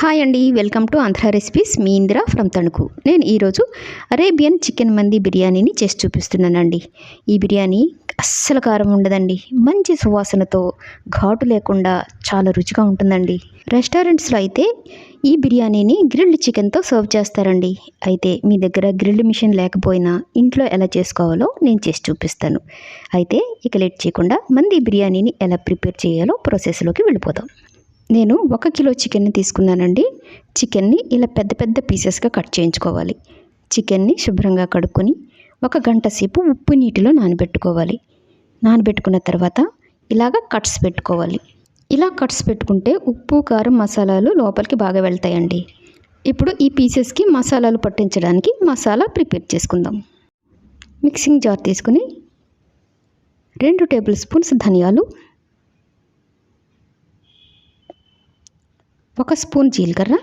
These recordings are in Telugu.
హాయ్ అండి వెల్కమ్ టు ఆంధ్ర రెసిపీస్ మీ ఇందిరా ఫ్రమ్ తణుకు నేను ఈరోజు అరేబియన్ చికెన్ మంది బిర్యానీని చేసి చూపిస్తున్నానండి. ఈ బిర్యానీ అస్సలు కారం ఉండదండి. మంచి సువాసనతో ఘాటు లేకుండా చాలా రుచిగా ఉంటుందండి. రెస్టారెంట్స్లో అయితే ఈ బిర్యానీని గ్రిల్డ్ చికెన్తో సర్వ్ చేస్తారండి. అయితే మీ దగ్గర గ్రిల్డ్ మిషన్ లేకపోయినా ఇంట్లో ఎలా చేసుకోవాలో నేను చేసి చూపిస్తాను. అయితే ఇక లేట్ చేయకుండా మంది బిర్యానీని ఎలా ప్రిపేర్ చేయాలో ప్రాసెస్లోకి వెళ్ళిపోదాం. నేను ఒక కిలో చికెన్ని తీసుకున్నానండి. చికెన్ని ఇలా పెద్ద పెద్ద పీసెస్గా కట్ చేయించుకోవాలి. చికెన్ని శుభ్రంగా కడుక్కొని ఒక గంట సేపు ఉప్పు నీటిలో నానబెట్టుకోవాలి. నానబెట్టుకున్న తర్వాత ఇలాగ కట్స్ పెట్టుకోవాలి. ఇలా కట్స్ పెట్టుకుంటే ఉప్పు కారం మసాలాలు లోపలికి బాగా వెళ్తాయండి. ఇప్పుడు ఈ పీసెస్కి మసాలాలు పట్టించడానికి మసాలా ప్రిపేర్ చేసుకుందాం. మిక్సింగ్ జార్ తీసుకుని రెండు టేబుల్ స్పూన్స్ ధనియాలు ఒక స్పూన్ జీలకర్ర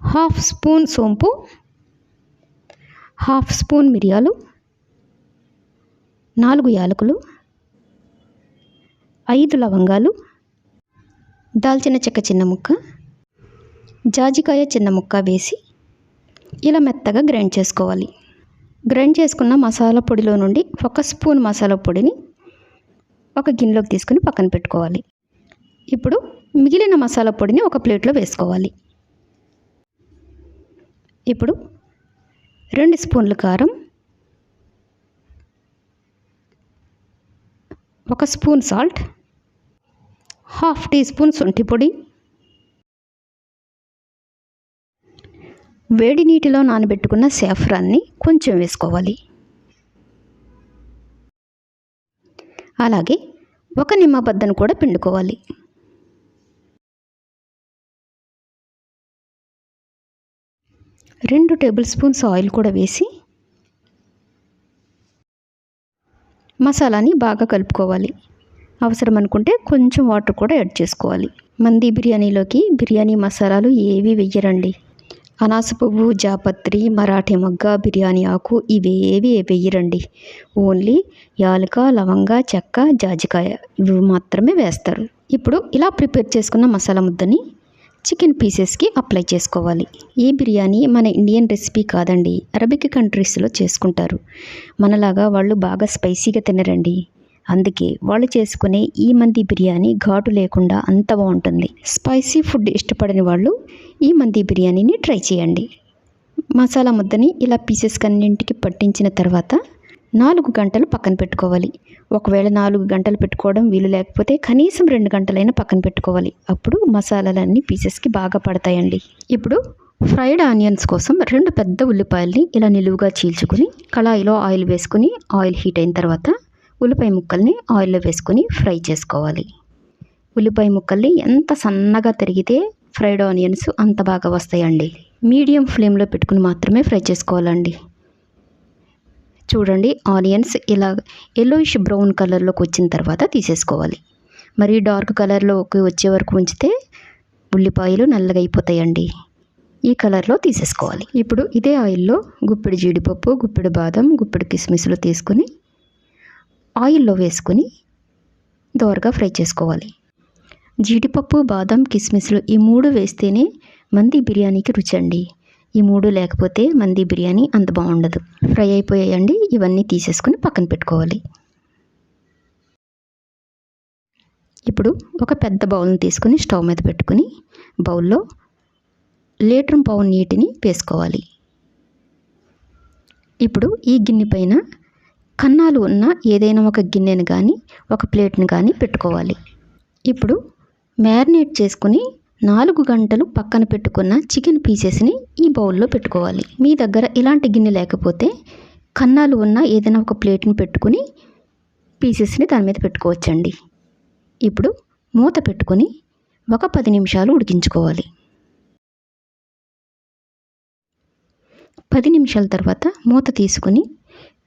హాఫ్ స్పూన్ సోంపు హాఫ్ స్పూన్ మిరియాలు నాలుగు యాలకులు ఐదు లవంగాలు దాల్చిన చెక్క చిన్న ముక్క జాజికాయ చిన్న ముక్క వేసి ఇలా మెత్తగా గ్రైండ్ చేసుకోవాలి. గ్రైండ్ చేసుకున్న మసాలా పొడిలో నుండి ఒక స్పూన్ మసాలా పొడిని ఒక గిన్నెలోకి తీసుకుని పక్కన పెట్టుకోవాలి. ఇప్పుడు మిగిలిన మసాలా పొడిని ఒక ప్లేట్లో వేసుకోవాలి. ఇప్పుడు రెండు స్పూన్లు కారం ఒక spoon salt half tea spoon శొంఠి పొడి వేడి నీటిలో నానబెట్టుకున్న సాఫ్రాన్ని కొంచెం వేసుకోవాలి. అలాగే ఒక నిమ్మబద్దను కూడా పిండుకోవాలి. రెండు టేబుల్ స్పూన్స్ ఆయిల్ కూడా వేసి మసాలాని బాగా కలుపుకోవాలి. అవసరం అనుకుంటే కొంచెం వాటర్ కూడా యాడ్ చేసుకోవాలి. మంది బిర్యానీలోకి బిర్యానీ మసాలాలు ఏవి వెయ్యరండి. అనాస పువ్వు జాపత్రి మరాఠీ మొగ్గ బిర్యానీ ఆకు ఇవేవి వెయ్యరండి. ఓన్లీ యాలక లవంగ చెక్క జాజికాయ ఇవి మాత్రమే వేస్తారు. ఇప్పుడు ఇలా ప్రిపేర్ చేసుకున్న మసాలా ముద్దని చికెన్ పీసెస్కి అప్లై చేసుకోవాలి. ఈ బిర్యానీ మన ఇండియన్ రెసిపీ కాదండి. అరబిక్ కంట్రీస్లో చేసుకుంటారు. మనలాగా వాళ్ళు బాగా స్పైసీగా తినరండి. అందుకే వాళ్ళు చేసుకునే ఈ మంది బిర్యానీ ఘాటు లేకుండా అంత బాగుంటుంది. స్పైసీ ఫుడ్ ఇష్టపడని వాళ్ళు ఈ మంది బిర్యానీని ట్రై చేయండి. మసాలా ముద్దని ఇలా పీసెస్ కన్నింటికి పట్టించిన తర్వాత నాలుగు గంటలు పక్కన పెట్టుకోవాలి. ఒకవేళ నాలుగు గంటలు పెట్టుకోవడం వీలు లేకపోతే కనీసం రెండు గంటలైనా పక్కన పెట్టుకోవాలి. అప్పుడు మసాలాలన్నీ పీసెస్కి బాగా పడతాయండి. ఇప్పుడు ఫ్రైడ్ ఆనియన్స్ కోసం రెండు పెద్ద ఉల్లిపాయల్ని ఇలా నిలువుగా చీల్చుకుని కళాయిలో ఆయిల్ వేసుకుని ఆయిల్ హీట్ అయిన తర్వాత ఉల్లిపాయ ముక్కల్ని ఆయిల్లో వేసుకొని ఫ్రై చేసుకోవాలి. ఉల్లిపాయ ముక్కల్ని ఎంత సన్నగా తరిగితే ఫ్రైడ్ ఆనియన్స్ అంత బాగా వస్తాయండి. మీడియం ఫ్లేమ్లో పెట్టుకుని మాత్రమే ఫ్రై చేసుకోవాలండి. చూడండి ఆనియన్స్ ఇలా ఎల్లోయిష్ బ్రౌన్ కలర్లోకి వచ్చిన తర్వాత తీసేసుకోవాలి. మరి డార్క్ కలర్లోకి వచ్చే వరకు ఉంచితే ఉల్లిపాయలు నల్లగా అయిపోతాయండి. ఈ కలర్లో తీసేసుకోవాలి. ఇప్పుడు ఇదే ఆయిల్లో గుప్పిడి జీడిపప్పు గుప్పిడి బాదం గుప్పిడి కిస్మిస్లు తీసుకుని ఆయిల్లో వేసుకొని దోరగా ఫ్రై చేసుకోవాలి. జీడిపప్పు బాదం కిస్మిస్లు ఈ మూడు వేస్తేనే మంది బిర్యానీకి రుచి అండి ఈ మూడు లేకపోతే మంది బిర్యానీ అంత బాగుండదు. ఫ్రై అయిపోయాయండి ఇవన్నీ తీసేసుకుని పక్కన పెట్టుకోవాలి. ఇప్పుడు ఒక పెద్ద బౌల్ని తీసుకుని స్టవ్ మీద పెట్టుకుని బౌల్లో లీటర్ పావు నీటిని వేసుకోవాలి. ఇప్పుడు ఈ గిన్నె పైన కన్నాలు ఉన్న ఏదైనా ఒక గిన్నెను కానీ ఒక ప్లేట్ని కానీ పెట్టుకోవాలి. ఇప్పుడు మ్యారినేట్ చేసుకుని నాలుగు గంటలు పక్కన పెట్టుకున్న చికెన్ పీసెస్ని ఈ బౌల్లో పెట్టుకోవాలి. మీ దగ్గర ఇలాంటి గిన్నె లేకపోతే కన్నాలు ఉన్న ఏదైనా ఒక ప్లేట్ని పెట్టుకుని పీసెస్ని దాని మీద పెట్టుకోవచ్చండి. ఇప్పుడు మూత పెట్టుకొని ఒక పది నిమిషాలు ఉడికించుకోవాలి. పది నిమిషాల తర్వాత మూత తీసుకుని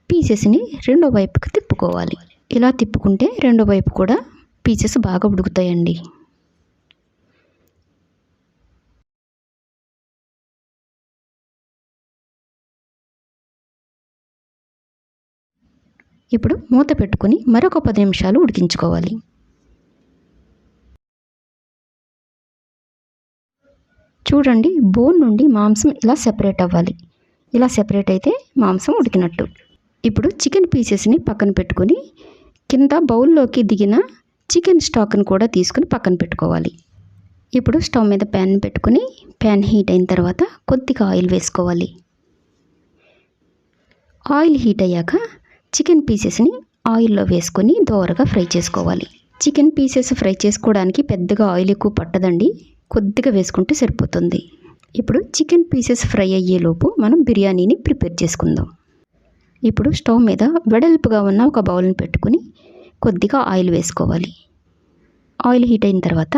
పీసెస్ని రెండో వైపుకి తిప్పుకోవాలి. ఇలా తిప్పుకుంటే రెండో వైపు కూడా పీసెస్ బాగా ఉడుకుతాయండి. ఇప్పుడు మూత పెట్టుకొని మరొక పది నిమిషాలు ఉడికించుకోవాలి. చూడండి బోన్ నుండి మాంసం ఇలా సెపరేట్ అవ్వాలి. ఇలా సెపరేట్ అయితే మాంసం ఉడికినట్టు. ఇప్పుడు చికెన్ పీసెస్ని పక్కన పెట్టుకొని కింద బౌల్లోకి దిగిన చికెన్ స్టాక్ని కూడా తీసుకుని పక్కన పెట్టుకోవాలి. ఇప్పుడు స్టవ్ మీద ప్యాన్ పెట్టుకుని ప్యాన్ హీట్ అయిన తర్వాత కొద్దిగా ఆయిల్ వేసుకోవాలి. ఆయిల్ హీట్ అయ్యాక చికెన్ పీసెస్ని ఆయిల్లో వేసుకొని దోరగా ఫ్రై చేసుకోవాలి. చికెన్ పీసెస్ ఫ్రై చేసుకోవడానికి పెద్దగా ఆయిల్ ఎక్కువ పట్టదండి. కొద్దిగా వేసుకుంటే సరిపోతుంది. ఇప్పుడు చికెన్ పీసెస్ ఫ్రై అయ్యేలోపు మనం బిర్యానీని ప్రిపేర్ చేసుకుందాం. ఇప్పుడు స్టవ్ మీద వెడల్పుగా ఉన్న ఒక బౌల్ని పెట్టుకుని కొద్దిగా ఆయిల్ వేసుకోవాలి. ఆయిల్ హీట్ అయిన తర్వాత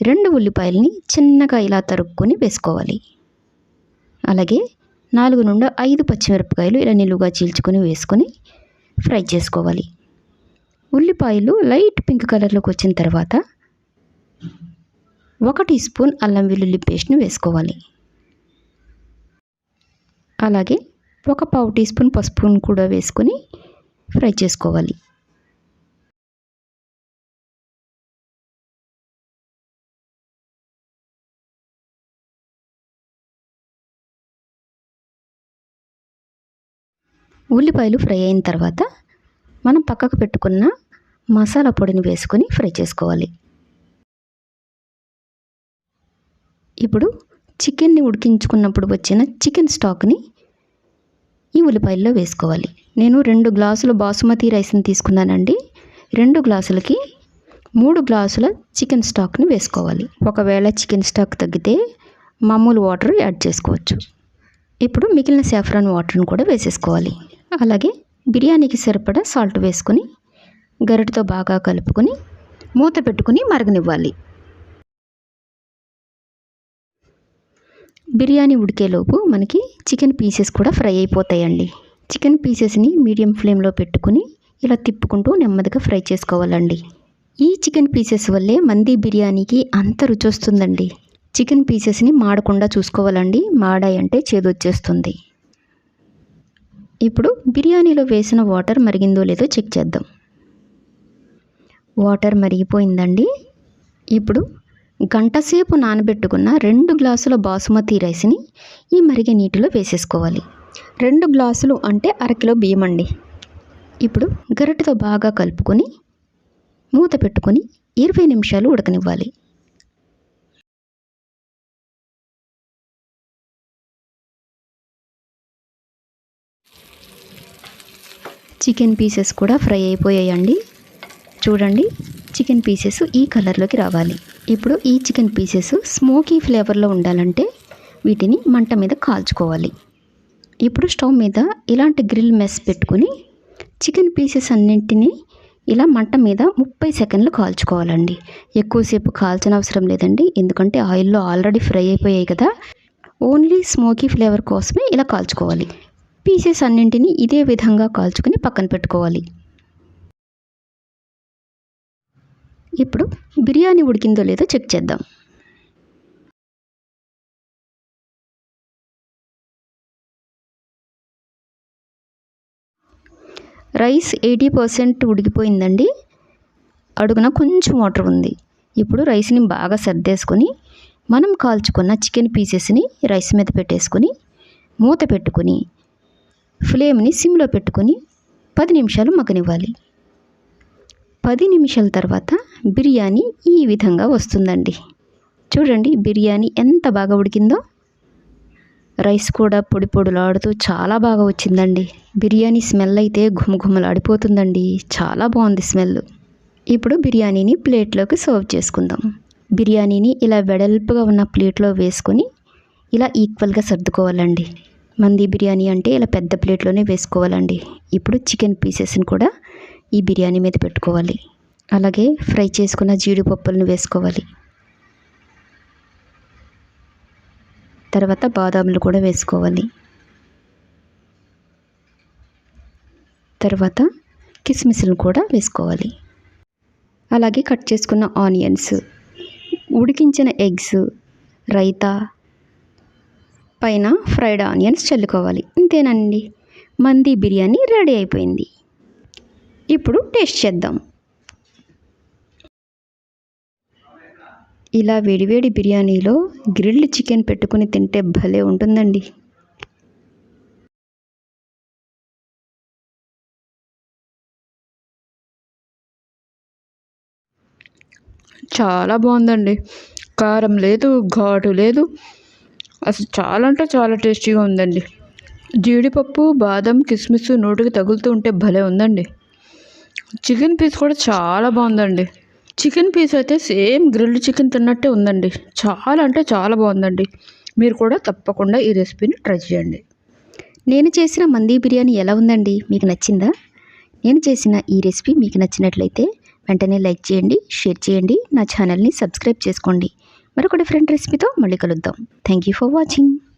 రెండు ఉల్లిపాయలని చిన్నగా ఇలా తరుక్కొని వేసుకోవాలి. అలాగే నాలుగు నుండి ఐదు పచ్చిమిరపకాయలు ఇలా నిలువుగా చీల్చుకొని వేసుకొని ఫ్రై చేసుకోవాలి. ఉల్లిపాయలు లైట్ పింక్ కలర్లోకి వచ్చిన తర్వాత ఒక టీ స్పూన్ అల్లం వెల్లుల్లి పేస్ట్ని వేసుకోవాలి. అలాగే ఒక పావు టీ స్పూన్ పసుపును కూడా వేసుకొని ఫ్రై చేసుకోవాలి. ఉల్లిపాయలు ఫ్రై అయిన తర్వాత మనం పక్కకు పెట్టుకున్న మసాలా పొడిని వేసుకొని ఫ్రై చేసుకోవాలి. ఇప్పుడు చికెన్ని ఉడికించుకున్నప్పుడు వచ్చిన చికెన్ స్టాక్ని ఈ ఉల్లిపాయల్లో వేసుకోవాలి. నేను రెండు గ్లాసులు బాసుమతి రైస్ని తీసుకున్నానండి. రెండు గ్లాసులకి మూడు గ్లాసుల చికెన్ స్టాక్ని వేసుకోవాలి. ఒకవేళ చికెన్ స్టాక్ తగ్గితే మామూలు వాటర్ యాడ్ చేసుకోవచ్చు. ఇప్పుడు మిగిలిన సాఫ్రాన్ వాటర్ని కూడా వేసేసుకోవాలి. అలాగే బిర్యానీకి సరిపడా సాల్ట్ వేసుకొని గరిటతో బాగా కలుపుకొని మూత పెట్టుకుని మరగనివ్వాలి. బిర్యానీ ఉడికేలోపు మనకి చికెన్ పీసెస్ కూడా ఫ్రై అయిపోతాయండి. చికెన్ పీసెస్ని మీడియం ఫ్లేమ్లో పెట్టుకుని ఇలా తిప్పుకుంటూ నెమ్మదిగా ఫ్రై చేసుకోవాలండి. ఈ చికెన్ పీసెస్ వల్లే మంది బిర్యానీకి అంత రుచి వస్తుందండి చికెన్ పీసెస్ని మాడకుండా చూసుకోవాలండి. మాడాయంటే చేదొచ్చేస్తుంది. ఇప్పుడు బిర్యానీలో వేసిన వాటర్ మరిగిందో లేదో చెక్ చేద్దాం. వాటర్ మరిగిపోయిందండి. ఇప్పుడు గంటసేపు నానబెట్టుకున్న రెండు గ్లాసుల బాసుమతి రైస్ని ఈ మరిగే నీటిలో వేసేసుకోవాలి. రెండు గ్లాసులు అంటే అరకిలో బియ్యం అండి. ఇప్పుడు గరిటతో బాగా కలుపుకొని మూత పెట్టుకొని ఇరవై నిమిషాలు ఉడకనివ్వాలి. చికెన్ పీసెస్ కూడా ఫ్రై అయిపోయాయండి. చూడండి చికెన్ పీసెస్ ఈ కలర్లోకి రావాలి. ఇప్పుడు ఈ చికెన్ పీసెస్ స్మోకీ ఫ్లేవర్లో ఉండాలంటే వీటిని మంట మీద కాల్చుకోవాలి. ఇప్పుడు స్టవ్ మీద ఇలాంటి గ్రిల్ మెస్ పెట్టుకుని చికెన్ పీసెస్ అన్నింటినీ ఇలా మంట మీద ముప్పై సెకండ్లు కాల్చుకోవాలండి. ఎక్కువసేపు కాల్చిన అవసరం లేదండి ఎందుకంటే ఆయిల్లో ఆల్రెడీ ఫ్రై అయిపోయాయి కదా. ఓన్లీ స్మోకీ ఫ్లేవర్ కోసమే ఇలా కాల్చుకోవాలి. పీసెస్ అన్నింటినీ ఇదే విధంగా కాల్చుకుని పక్కన పెట్టుకోవాలి. ఇప్పుడు బిర్యానీ ఉడికిందో లేదో చెక్ చేద్దాం. రైస్ ఎయిటీ పర్సెంట్ ఉడికిపోయిందండి. అడుగున కొంచెం వాటర్ ఉంది. ఇప్పుడు రైస్ని బాగా సర్దేసుకొని మనం కాల్చుకున్న చికెన్ పీసెస్ని రైస్ మీద పెట్టేసుకొని మూత పెట్టుకొని ఫ్లేమ్ని సిమ్లో పెట్టుకొని పది నిమిషాలు మగ్గనివ్వాలి. పది నిమిషాల తర్వాత బిర్యానీ ఈ విధంగా వస్తుందండి. చూడండి బిర్యానీ ఎంత బాగా ఉడికిందో. రైస్ కూడా పొడి పొడులాడుతూ చాలా బాగా వచ్చిందండి. బిర్యానీ స్మెల్ అయితే ఘుమఘుమలాడిపోతుందండి. చాలా బాగుంది స్మెల్. ఇప్పుడు బిర్యానీని ప్లేట్లోకి సర్వ్ చేసుకుందాం. బిర్యానీని ఇలా వెడల్పుగా ఉన్న ప్లేట్లో వేసుకొని ఇలా ఈక్వల్గా సర్దుకోవాలండి. మంది బిర్యానీ అంటే ఇలా పెద్ద ప్లేట్లోనే వేసుకోవాలండి. ఇప్పుడు చికెన్ పీసెస్ని కూడా ఈ బిర్యానీ మీద పెట్టుకోవాలి. అలాగే ఫ్రై చేసుకున్న జీడిపప్పులను వేసుకోవాలి. తర్వాత బాదాములు కూడా వేసుకోవాలి. తర్వాత కిస్మిస్లను కూడా వేసుకోవాలి. అలాగే కట్ చేసుకున్న ఆనియన్స్ ఉడికించిన ఎగ్స్ రైతా పైన ఫ్రైడ్ ఆనియన్స్ చల్లుకోవాలి. ఇంతేనండి. మంది బిర్యానీ రెడీ అయిపోయింది. ఇప్పుడు టేస్ట్ చేద్దాం. ఇలా వేడివేడి బిర్యానీలో గ్రిల్డ్ చికెన్ పెట్టుకుని తింటే భలే ఉంటుందండి. చాలా బాగుందండి. కారం లేదు ఘాటు లేదు. అసలు చాలా అంటే చాలా టేస్టీగా ఉందండి. జీడిపప్పు బాదం కిస్మిస్ నోటికి తగులుతూ ఉంటే భలే ఉందండి. చికెన్ పీస్ కూడా చాలా బాగుందండి. చికెన్ పీస్ అయితే సేమ్ గ్రిల్డ్ చికెన్ తిన్నట్టే ఉందండి. చాలా అంటే చాలా బాగుందండి. మీరు కూడా తప్పకుండా ఈ రెసిపీని ట్రై చేయండి. నేను చేసిన మందీ బిర్యానీ ఎలా ఉందండి? మీకు నచ్చిందా? నేను చేసిన ఈ రెసిపీ మీకు నచ్చినట్లయితే వెంటనే లైక్ చేయండి షేర్ చేయండి నా ఛానల్ని సబ్స్క్రైబ్ చేసుకోండి. మరొక డిఫరెంట్ రెసిపీతో మళ్ళీ కలుద్దాం. Thank you for watching